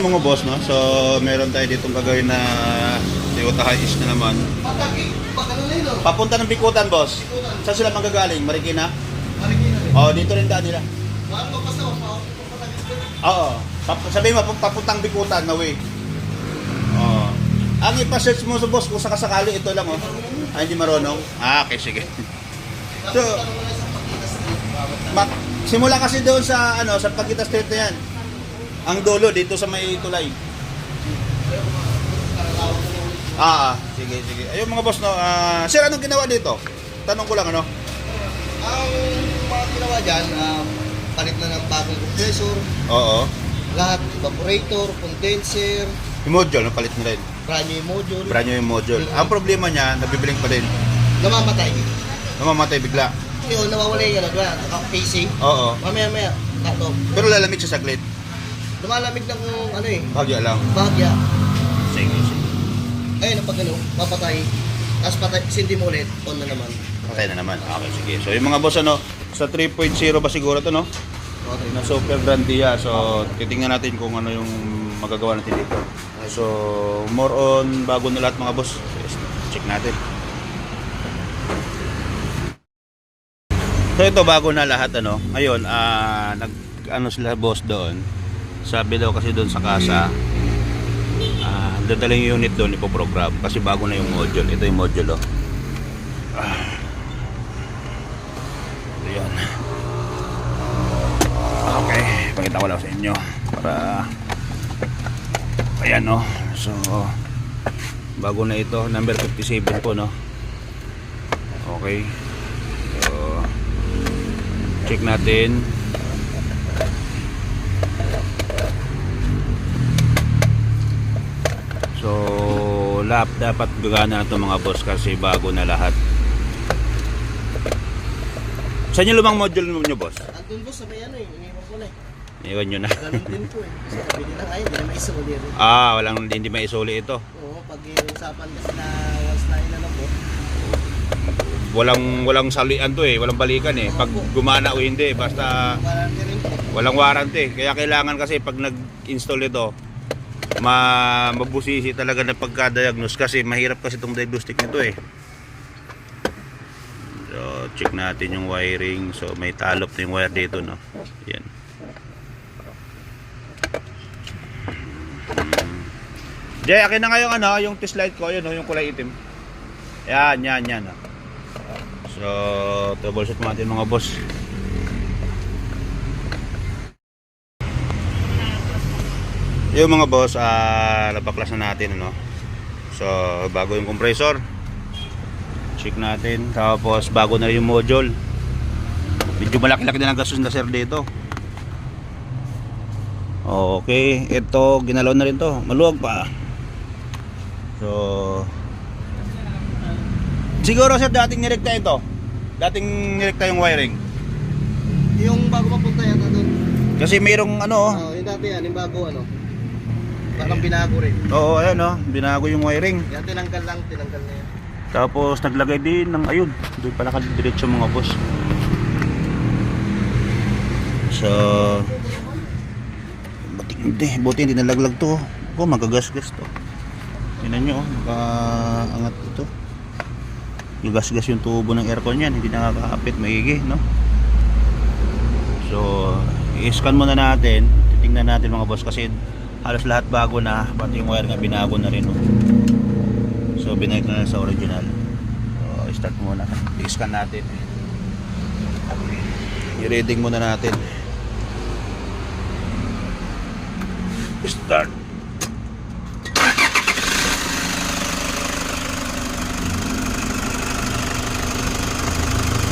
Yun mga boss, no? So, meron tayo ditong gagawin na Toyota Hiace na naman. Papunta ng Bikutan, boss. Saan sila manggagaling? Marikina? Oo, dito rin daan nila. Oo. Pap- sabihin mo, pap- papuntang Bikutan na way. Oo. Ang ipasearch mo sa boss, kung sakasakali, ito lang, oh. Ay, hindi marunong? Ah, okay, sige. So, simula kasi doon sa, ano, sa Pagita Street na yan. Ang dulo, dito sa may tulay. Ah, ah, sige, sige. Ayun mga boss, no. Ah, sir, anong ginawa dito? Tanong ko lang, ano? Ang mga ginawa dyan, um, palit na ng bagong compressor, Oo. lahat, evaporator, condenser, Yung module, napalit mo rin. brand new module, Brand new yung module. Ang problema niya, nabibiling pa din. namamatay. Namamatay bigla. Yun, nawawala yung ano, naka-facing. Oo. Mamaya-maya, tato. Pero lalamig siya saglit. Lumalamig lang yung ano eh, Bagya lang. bahagya. Sige, sige. Ayun, pag ano, papatay. Tapos patay, sindi mo ulit, on na naman. Okay na naman. Okay, sige. So, yung mga boss, ano, sa 3.0 ba siguro to, no? Okay. na super grandia. So, titingnan natin kung ano yung magagawa natin dito. So, more on bago na lahat mga boss. Check natin. So, ito bago na lahat ano. Ngayon, ah nag ano sila boss doon. Sabi daw kasi doon sa kasa ah dadaling yung unit doon ipoprogram kasi bago na yung module. Ito yung module oh. Ah. Ayan. Okay, pakita ko lang sa inyo para ayan no. So bago na ito, number 57 po no. Okay. So check natin. So lap dapat gagana na ito mga boss kasi bago na lahat. Saan yung lumang module nyo boss? Andun po sa may ano eh, iniwan ko na eh. Iwan nyo na. Ganun din po eh. Kasi nila, ay, hindi na maisuli rin. Ah, walang hindi maisuli ito. Oo, pag usapan kasi na once na inano po, Walang walang salian to eh, walang balikan eh. Pag gumana o hindi, basta walang warranty. Kaya kailangan kasi pag nag-install ito, ma mabusisi talaga na pagka-diagnose kasi mahirap kasi itong diagnostic nito eh. So, check natin yung wiring. So, may talop na yung wire dito, no? Yan. Jay, akin na nga yung ano, yung test light ko, yun, no, yung kulay itim. Yan, yan, yan. no. So, troubleshoot natin mga boss. Yung mga boss, ah, napaklas na natin, ano. So, bago yung compressor. Check natin. Tapos, bago na yung module. Medyo malaki-laki na ng gastos na sir dito. Okay, ito, ginalaw na rin to. Maluwag pa. So, siguro sir, dating nirekta ito. Dating nirekta yung wiring. Yung bago mapunta yata doon. Kasi mayroong ano, oh. Yung dati yan, yung bago ano. Parang binago rin. oo, ayan oh, binago yung wiring. Yan, tinanggal lang, tinanggal na yan. Tapos naglagay din ng ayun, doon pala kadiretso mga boss. So, buti hindi, buti hindi nalaglag to. Oh, magagasgas to. Tingnan nyo, oh, makaangat ito. Gagasgas yung tubo ng aircon yan, hindi nakakapit, maigi, no? So, i-scan muna natin, titingnan natin mga boss kasi halos lahat bago na, pati yung wire nga binago na rin. Oh. So binalik na lang sa original. So start muna. I-scan natin. I-reading muna natin. Start.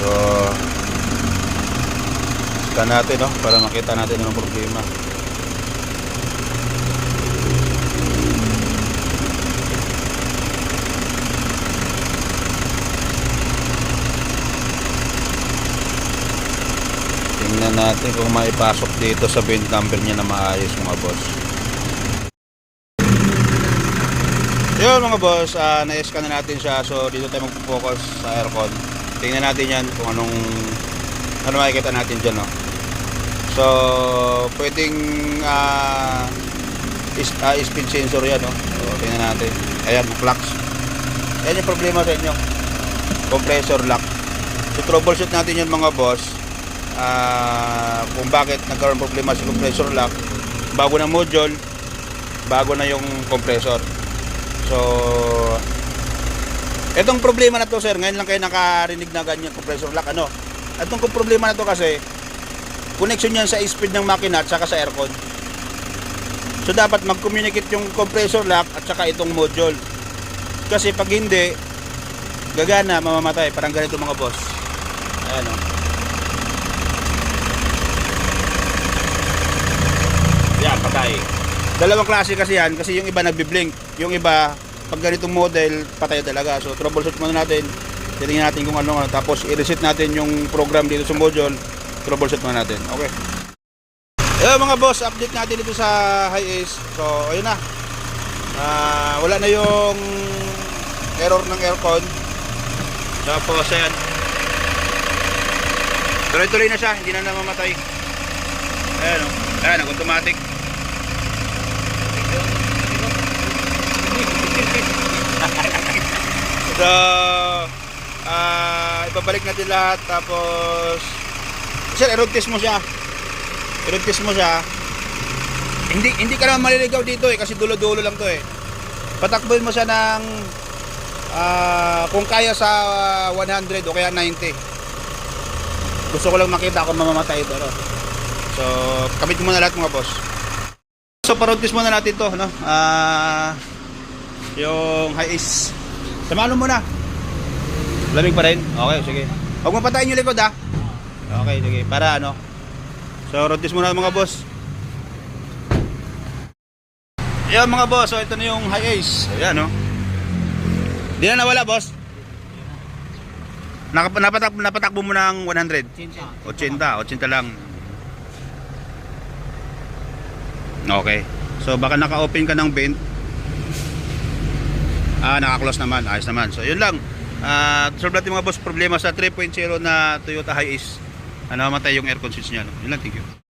So scan natin no para makita natin anong problema. Tingnan natin kung maipasok dito sa bin number niya na maayos mga boss. Yun mga boss, uh, na-scan na natin siya. So dito tayo mag-focus sa aircon. Tingnan natin yan kung anong ano makikita natin dyan. No? So pwedeng uh, is, ah, speed sensor yan, no? So, tingnan natin. Ayan, flux. Yan yung problema sa inyo. Compressor lock. So, troubleshoot natin yun mga boss. Ah, kung bakit nagkaroon problema sa compressor lock. Bago na module, bago na yung compressor. So, Etong problema na to sir, ngayon lang kayo nakarinig na ganyan compressor lock ano. Etong problema na to kasi connection yan sa speed ng makina at saka sa aircon. So dapat mag-communicate yung compressor lock at saka itong module. Kasi pag hindi gagana, mamamatay. Parang ganito mga boss. Ayan o. patay. Dalawang klase kasi yan kasi yung iba nagbi-blink. Yung iba pag ganitong model, patay talaga. So, troubleshoot muna natin. Titingnan natin kung ano. Tapos, i-reset natin yung program dito sa module. Troubleshoot muna natin. Okay. Ayun mga boss, update natin dito sa high ace. So, ayun na. Ah, wala na yung error ng aircon. Tapos, ayan. Tuloy-tuloy na siya. Hindi na namamatay. Ayan o. Ayan, automatic. So, ah ibabalik natin lahat tapos sir, i-road mo siya. I-road mo siya. Hindi hindi ka naman maliligaw dito eh kasi dulo-dulo lang to eh. Patakbuhin mo siya ng ah, kung kaya sa 100 o kaya 90. Gusto ko lang makita kung mamamatay ito. No? So, kamit mo na lahat mga boss. So, pa-road test muna natin to, no? Ah, yung high ace. Samalo mo na. Lamig pa rin? Okay, sige. Huwag mo patayin yung likod ha. Okay, sige. Para ano. So, road test muna mga boss. Yan mga boss. So, ito na yung high ace. Ayan, no. Di na nawala, boss. Nakap napatak napatakbo mo ng 100. 80. 80 lang. Okay. So, baka naka-open ka ng vent. Ah, naka-close naman. Ayos naman. So, yun lang. Ah, solve natin mga boss problema sa 3.0 na Toyota Hiace. Ano, matay yung aircon switch niya. Yun lang, thank you.